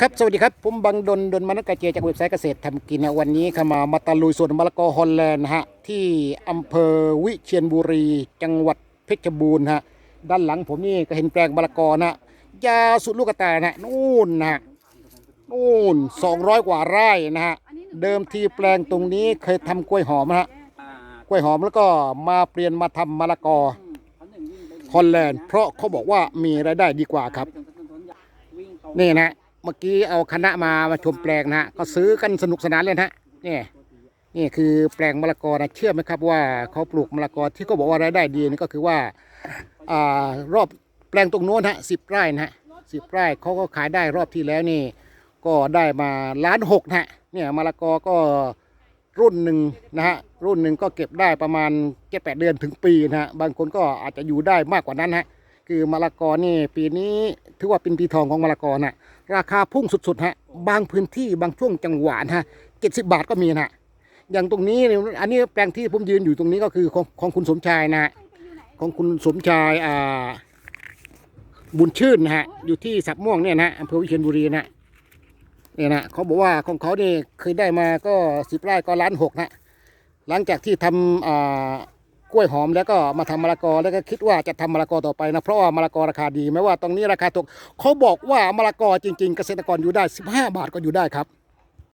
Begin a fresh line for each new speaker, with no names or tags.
ครับสวัสดีครับ ผมบังดนดนมนุษย์กเจจากเว็บไซต์เกษตรทำกินนะวันนี้ข้ามามาตะลุยสวนมะละกอฮอลแลนด์ฮะที่อำเภอวิเชียรบุรี จังหวัดเพชรบูรณ์ฮะด้านหลังผมนี่ก็เห็นแปลงมะละกอนะยาสุดลูกตานะนู่นนะนู่น200กว่าไร่นะฮะเดิมทีแปลงตรงนี้เคยทำกล้วยหอมนะฮะ
ก
ล้วยหอมแล้วก็มาเปลี่ยนมาทำมะละกอฮอลแลนด์เพราะเขาบอกว่ามีรายได้ดีกว่าครับ
นี่นะ
เมื่อกี้เอาคณะมามาชมแปลงนะฮะก็ซื้อกันสนุกสนานเลยนะฮะนี่นี่คือแปลงมะละกอนะเชื่อไหมครับว่าเขาปลูกมะละกอที่เขาบอกว่ารายได้ดีนี่ก็คือว่าอ่ารอบแปลงตรงโน้นฮะสิบไร่นะฮะสิบไร่เขาก็ขายได้รอบที่แล้วนี่ก็ได้มาล้านหกนะฮะเนี่ยมะละกอก็รุ่นหนึ่งนะฮะรุ่นหนึ่งก็เก็บได้ประมาณเจ็ดแปดเดือนถึงปีนะฮะบางคนก็อาจจะอยู่ได้มากกว่านั้นฮะคือมะละกอนี่ปีนี้ ถือว่าเป็นปีทองของมะละกอนะราคาพุ่งสุดๆฮะบางพื้นที่บางช่วงจังหวะนะฮะเจ็ดสิบบาทก็มีนะอย่างตรงนี้เนี่ยอันนี้แปลงที่ผมยืนอยู่ตรงนี้ก็คือของของคุณสมชายนะฮะของคุณสมชายอ่าบุญชื่นนะฮะอยู่ที่สับม่วงเนี่ยนะอำเภอวิเชียรบุรีนะเนี่ยนะเขาบอกว่าของเขาเนี่ยเคยได้มาก็สิบไร่ก็ล้านหกนะหลังจากที่ทำอ่า กล้วยหอมแล้วก็มาทำมะละกอแล้วก็คิดว่าจะทำมะละกอต่อไปนะ เพราะว่ามะละกอราคาดีแม้ว่าตรงนี้ราคาตกเขาบอกว่ามะละกอจริง ๆ เกษตรกรอยู่ได้ 15 บาทก็อยู่ได้ครับ